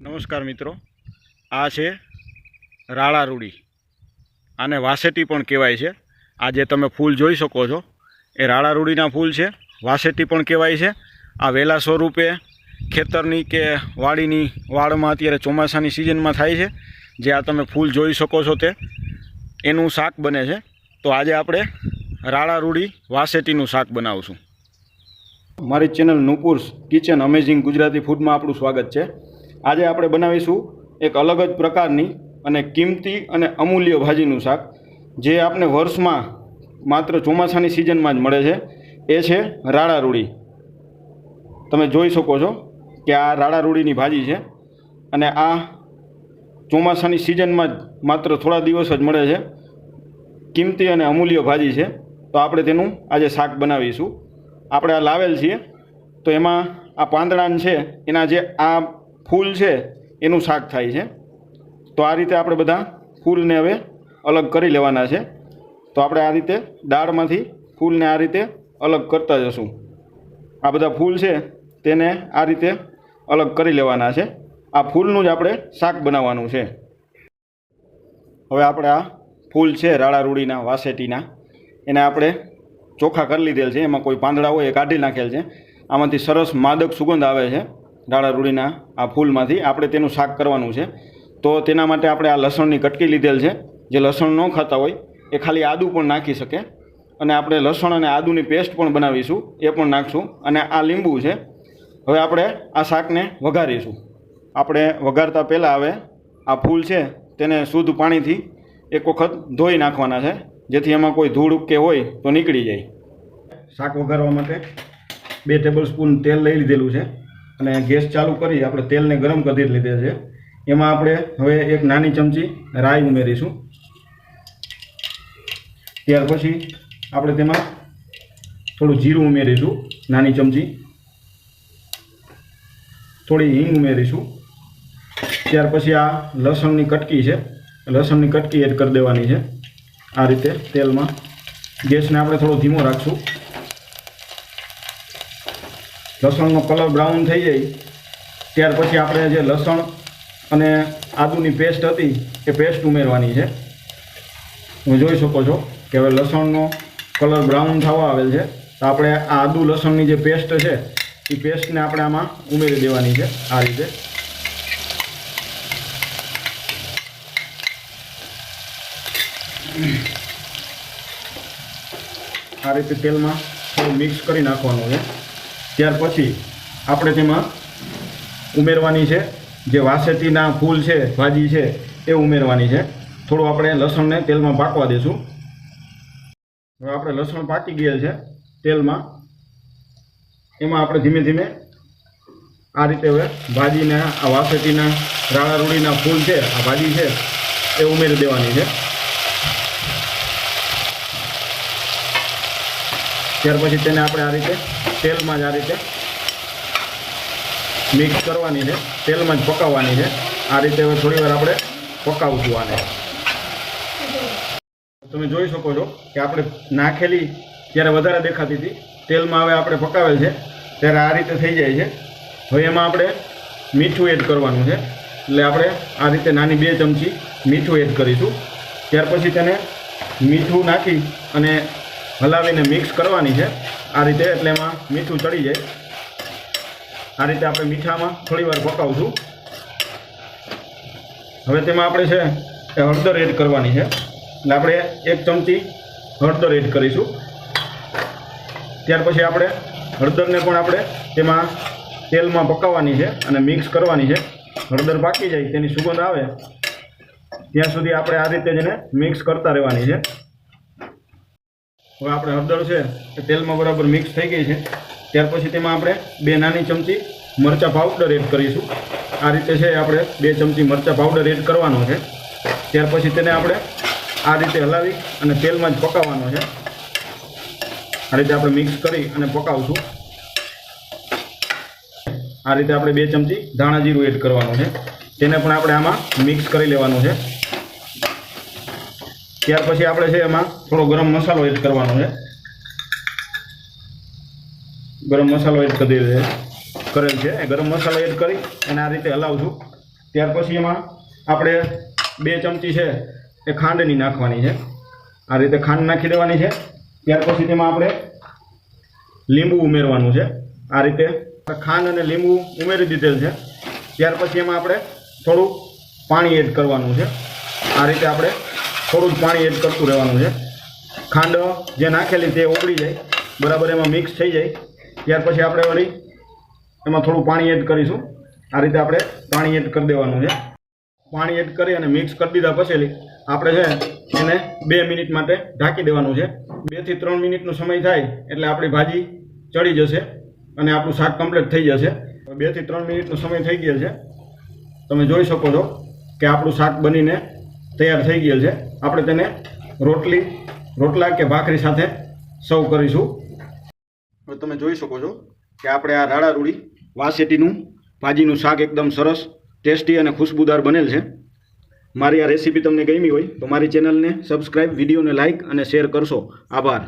નમસ્કાર મિત્રો. આ છે રાળા રૂડી આને વાસેટી પણ કહેવાય છે. આ જે તમે ફૂલ જોઈ શકો છો. એ રાળા રૂડીના ફૂલ છે. વાસેટી પણ કહેવાય છે. આ વેલા સ્વરૂપે ખેતરની કે વાડીની વાડમાં અત્યારે ચોમાસાની સિઝનમાં થાય છે. જે આ તમે ફૂલ જોઈ શકો છો તે. એનું શાક બને છે. તો આજે આપણે રાળા રૂડી વાસેટીનું શાક બનાવશું. મારી channel Nupur's kitchen amazing Gujarati ફૂડમાં આપણું સ્વાગત છે. આજે આપણે બનાવીશું એક અલગ જ પ્રકારની અને કિંમતી અને અમૂલ્ય ભાજીનું શાક, જે આપણે વર્ષમાં માત્ર ચોમાસાની સિઝનમાં જ મળે છે. એ છે રૂડી તમે જોઈ શકો છો કે આ રાળા રૂડીની ભાજી છે અને આ ચોમાસાની સિઝનમાં જ માત્ર થોડા દિવસ જ મળે છે. કિંમતી અને અમૂલ્ય ભાજી છે. તો આપણે તેનું આજે શાક બનાવીશું. આપણે આ લાવેલ છીએ. તો એમાં આ પાંદડાન છે, એના જે આ ફૂલ છે, એનું શાક થાય છે. તો આ રીતે આપણે બધા ફૂલને હવે અલગ કરી લેવાના છે. તો આપણે આ રીતે દાળમાંથી ફૂલને આ રીતે અલગ કરતા જશું. આ બધા ફૂલ છે, તેને આ રીતે અલગ કરી લેવાના છે. આ ફૂલનું જ આપણે શાક બનાવવાનું છે. હવે આપણે આ ફૂલ છે, રાળા રૂડીના, વાસેટીના. એને આપણે ચોખ્ખા કરી લીધેલ છે. એમાં કોઈ પાંદડા હોય એ કાઢી નાખેલ છે. આમાંથી સરસ માદક સુગંધ આવે છે. રાળા રૂડીના આ ફૂલમાંથી આપણે તેનું શાક કરવાનું છે. તો તેના માટે આપણે આ લસણની કટકી લીધેલ છે. જે લસણ ન ખાતા હોય, એ ખાલી આદું પણ નાખી શકે. અને આપણે લસણ અને આદુની પેસ્ટ પણ બનાવીશું, એ પણ નાખશું. અને આ લીંબુ છે. હવે આપણે આ શાકને વઘારીશું. આપણે વઘારતા પહેલાં હવે આ ફૂલ છે, તેને શુદ્ધ પાણીથી એક વખત ધોઈ નાખવાના છે. જેથી એમાં કોઈ ધૂળ કે હોય તો નીકળી જાય. શાક વઘારવા માટે બે ટેબલ સ્પૂન તેલ લઈ લીધેલું છે. અને ગેસ ચાલુ કરી આપણે તેલને ગરમ કરી લીધે છે. એમાં આપણે હવે એક નાની ચમચી રાઈ ઉમેરીશું. ત્યાર પછી આપણે તેમાં થોડું જીરું ઉમેરીશું, નાની ચમચી. થોડી હિંગ ઉમેરીશું. ત્યાર પછી આ લસણની કટકી છે. લસણની કટકી એડ કરી દેવાની છે. આ રીતે તેલમાં ગેસને આપણે થોડો ધીમો રાખશું. લસણનો કલર બ્રાઉન થઈ જાય. ત્યાર પછી આપણે જે લસણ અને આદુની પેસ્ટ હતી, એ પેસ્ટ ઉમેરવાની છે. તમે જોઈ શકો છો કે હવે લસણનો કલર બ્રાઉન થવા આવેલ છે. તો આપણે આ આદુ લસણની જે પેસ્ટ છે, એ પેસ્ટને આપણે આમાં ઉમેરી દેવાની છે, આ રીતે. આ રીતે તેલમાં થોડું મિક્સ કરી નાખવાનું છે. ત્યાર પછી આપણે તેમાં ઉમેરવાની છે. જે વાસેતીના ફૂલ છે, ભાજી છે, એ ઉમેરવાની છે. થોડું આપણે લસણને તેલમાં પાકવા દઈશું હવે આપણે લસણ પાકી ગયેલ છે તેલમાં. એમાં આપણે ધીમે ધીમે આ રીતે હવે ભાજીને, આ વાસેતીના રાળા રૂડીના ફૂલ છે, આ ભાજી છે, એ ઉમેરી દેવાની છે. ત્યાર પછી તેને આપણે આ રીતે તેલમાં જ આ રીતે મિક્સ કરવાની છે. તેલમાં જ પકાવવાની છે. આ રીતે હવે થોડી વાર આપણે પકાવશું આને. તમે જોઈ શકો છો કે આપણે નાખેલી ત્યારે વધારે દેખાતી હતી, તેલમાં હવે આપણે પકાવેલ છે. ત્યારે આ રીતે થઈ જાય છે. હવે એમાં આપણે મીઠું એડ કરવાનું છે. એટલે આપણે આ રીતે નાની બે ચમચી મીઠું એડ કરીશું. ત્યાર પછી તેને મીઠું નાખી અને હલાવીને મિક્સ કરવાની છે. આ રીતે એટલે એમાં મીઠું ચડી જાય. આ રીતે આપણે મીઠામાં થોડી વાર પકાવશું. હવે તેમાં આપણે છે એ હળદર એડ કરવાની છે. એટલે આપણે એક ચમચી હળદર એડ કરીશું. ત્યાર પછી આપણે હળદરને પણ આપણે તેમાં તેલમાં પકાવવાની છે અને મિક્સ કરવાની છે. હળદર પાકી જાય, તેની સુગંધ આવે. ત્યાં સુધી આપણે આ રીતે જ એને મિક્સ કરતા રહેવાની છે. હવે આપણે હળદર છે એ તેલમાં બરાબર મિક્સ થઈ ગઈ છે. ત્યાર પછી તેમાં આપણે બે નાની ચમચી મરચાં પાવડર એડ કરીશું. આ રીતે છે આપણે બે ચમચી મરચાં પાવડર એડ કરવાનો છે. ત્યાર પછી તેને આપણે આ રીતે હલાવી અને તેલમાં જ પકાવવાનો છે. આ રીતે આપણે મિક્સ કરી અને પકાવશું. આ રીતે આપણે બે ચમચી ધાણા જીરું એડ કરવાનું છે. તેને પણ આપણે આમાં મિક્સ કરી લેવાનું છે. ત્યાર પછી આપણે છે એમાં થોડો ગરમ મસાલો એડ કરવાનો છે. ગરમ મસાલો એડ કરી દે કરેલ છે. એ ગરમ મસાલો એડ કરી અને આ રીતે હલાવું છું ત્યાર પછી એમાં આપણે બે ચમચી છે એ ખાંડની નાખવાની છે. આ રીતે ખાંડ નાખી દેવાની છે. ત્યાર પછી તેમાં આપણે લીંબુ ઉમેરવાનું છે. આ રીતે ખાંડ અને લીંબુ ઉમેરી દીધેલ છે. ત્યાર પછી એમાં આપણે થોડું પાણી એડ કરવાનું છે. આ રીતે આપણે થોડું જ પાણી એડ કરતું રહેવાનું છે. ખાંડ જે નાખેલી તે ઓગળી જાય. બરાબર એમાં મિક્સ થઈ જાય. ત્યાર પછી આપણે વળી એમાં થોડું પાણી એડ કરીશું. આ રીતે આપણે પાણી એડ કરી દેવાનું છે. પાણી એડ કરી અને મિક્સ કરી દીધા પછી આપણે છે એને બે મિનિટ માટે ઢાંકી દેવાનું છે. બેથી ત્રણ મિનિટનો સમય થાય એટલે આપણી ભાજી ચડી જશે અને આપણું શાક કમ્પ્લીટ થઈ જશે. બેથી ત્રણ મિનિટનો સમય થઈ ગયો છે. તમે જોઈ શકો છો કે આપણું શાક બનીને તૈયાર થઈ ગયેલ છે. આપણે તેને રોટલી, રોટલા કે ભાખરી સાથે સર્વ કરીશું. હવે તમે જોઈ શકો છો કે આપણે આ રાડા રૂડી વાસેટીનું ભાજીનું શાક એકદમ સરસ, ટેસ્ટી અને ખુશબુદાર બનેલ છે. મારી આ રેસીપી તમને ગમી હોય તો મારી ચેનલને સબસ્ક્રાઈબ વિડીયોને લાઇક અને શેર કરશો. આભાર.